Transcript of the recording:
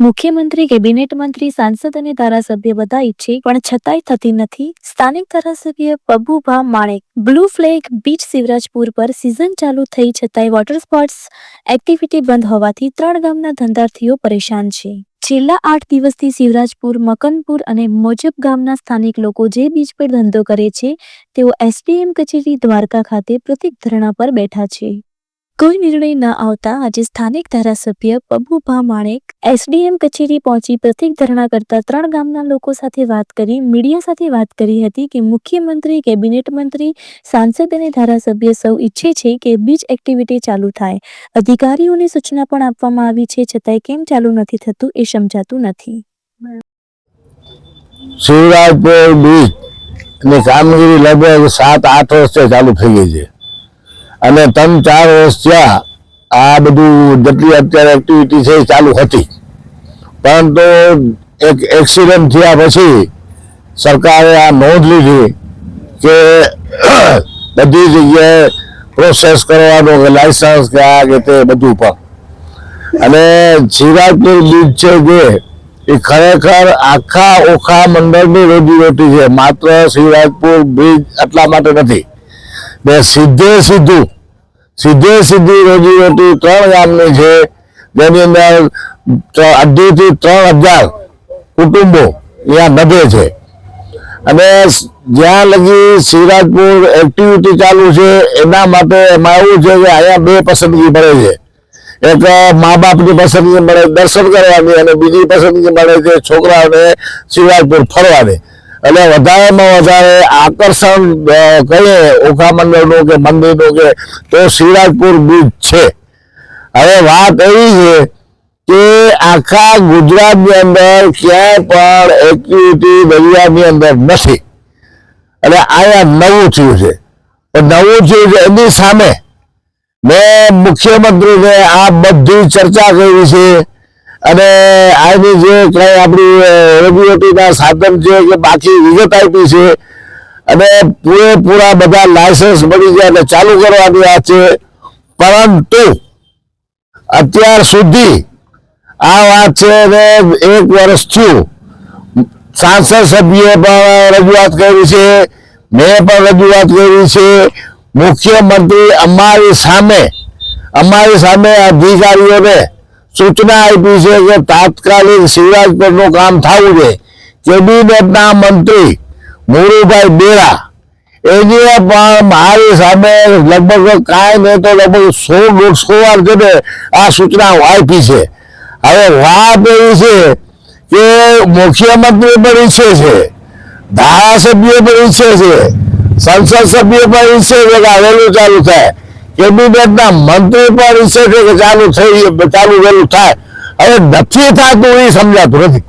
મુખ્યમંત્રી, કેબિનેટ મંત્રી, સાંસદ અને ધારાસભ્ય બધા ઈચ્છે, પણ છતાંય થતી નથી. સ્થાનિક ધારાસભ્ય Pabubha Manek, blue flag beach Shivrajpur પર સિઝન ચાલુ થઈ છતાંય વોટર સ્પોર્ટ્સ એક્ટિવિટી બંધ હોવાથી ત્રણ ગામના ધંધાર્થીઓ પરેશાન છે. છેલ્લા આઠ દિવસથી શિવરાજપુર, મકનપુર અને મોજબ ગામના સ્થાનિક લોકો જે બીચ પર ધંધો કરે છે, તેઓ એસડીએમ કચેરી દ્વારકા ખાતે પ્રતિક ધરણા પર બેઠા છે. કોઈ નિર્ણય ન આવતા આજે સ્થાનિક ધારાસભ્ય પબુભા માણેક એસડીએમ કચેરી પહોંચી પ્રતિક ધરણા કરતા ત્રણ ગામના લોકો સાથે વાત કરી, મીડિયા સાથે વાત કરી હતી કે મુખ્યમંત્રી, કેબિનેટ મંત્રી, સાંસદ અને ધારાસભ્ય સૌ ઈચ્છે છે કે બીચ એક્ટિવિટી ચાલુ થાય. અધિકારીઓને સૂચના પણ આપવામાં આવી છે, છતાંય કેમ ચાલુ નથી થતું એ સમજાતું નથી. શિવરાજપુર બીચની કામગીરી લગભગ સાત આઠ વર્ષથી ચાલુ થઈ ગઈ છે. અને ત્રણ ચાર વર્ષ થયા આ બધું જેટલી અત્યારે એક્ટિવિટી છે એ ચાલુ હતી. પરંતુ એક એક્સિડન્ટ થયા પછી સરકારે આ નોંધ લીધી કે બધી જગ્યાએ પ્રોસેસ કરવાનો કે લાયસન્સ કે આ કે તે બધું પણ. અને શિવરાજપુર બીચ છે જે, એ ખરેખર આખા ઓખા મંડળની રોજીરોટી છે. માત્ર શિવરાજપુર બ્રિજ આટલા માટે નથી. ને સીધે સીધું. સીધે સીધી રોજીરોટી ત્રણ ગામની છે. જેની અંદર અઢીથી ત્રણ હજાર કુટુંબો ત્યાં નભે છે. અને જ્યાં લગી શિવરાજપુર એક્ટિવિટી ચાલુ છે, એના માટે એમાં એવું છે કે અહીંયા બે પસંદગી મળે છે. એક મા બાપની પસંદગી મળે, દર્શન કરવાની અને બીજી પસંદગી મળે છે છોકરાઓને શિવરાજપુર ફરવાની. એટલે વધારેમાં વધારે આકર્ષણ કહીએ ઓખા મંડળનું કે મંદિરનું કે, તો શિવરાજપુર બીચ છે. હવે વાત એવી છે કે આખા ગુજરાતની અંદર ક્યાંય પણ એક્ટિવિટી દરિયાની અંદર નથી. એટલે અહીંયા નવું થયું છે. નવું થયું છે એની સામે મેં મુખ્યમંત્રીને આ બધી ચર્ચા કરી છે. અને આની જે કઈ આપણી રેગ્યુલેટરીના સાધન છે કે બાકી વિગત આપી છે. અને પૂરેપૂરા બધા લાયસન્સ મળી ગયા અને ચાલુ કરવાની વાત છે. પરંતુ અત્યાર સુધી આ વાત છે ને એક વર્ષ થયું. સાંસદ સભ્યએ પણ રજૂઆત કરી છે. મેં પણ રજૂઆત કરી છે. મુખ્યમંત્રી અમારી સામે અમારી સામે અધિકારીઓને સૂચના આપી છે કે તાત્કાલિક શિવરાજપુરનું કામ થવું જોઈએ કેબિનેટના મંત્રી મોરુભાઈ બેરા એની પણ મારી સામે લગભગ કાંઈ નહીં તો લગભગ સો દોઢસો વાર છે આ સૂચના આપી છે. હવે વાત એવી છે કે મુખ્યમંત્રી પણ ઈચ્છે છે, ધારાસભ્ય પણ ઈચ્છે છે, સંસદ સભ્ય પણ ઈચ્છે છે કે આવેલું ચાલુ થાય. કેબિનેટના મંત્રી પણ ઈચ્છે છે કે ચાલુ થઈ, ચાલુ વહેલું થાય. હવે નથી થતું, એ સમજાતું નથી.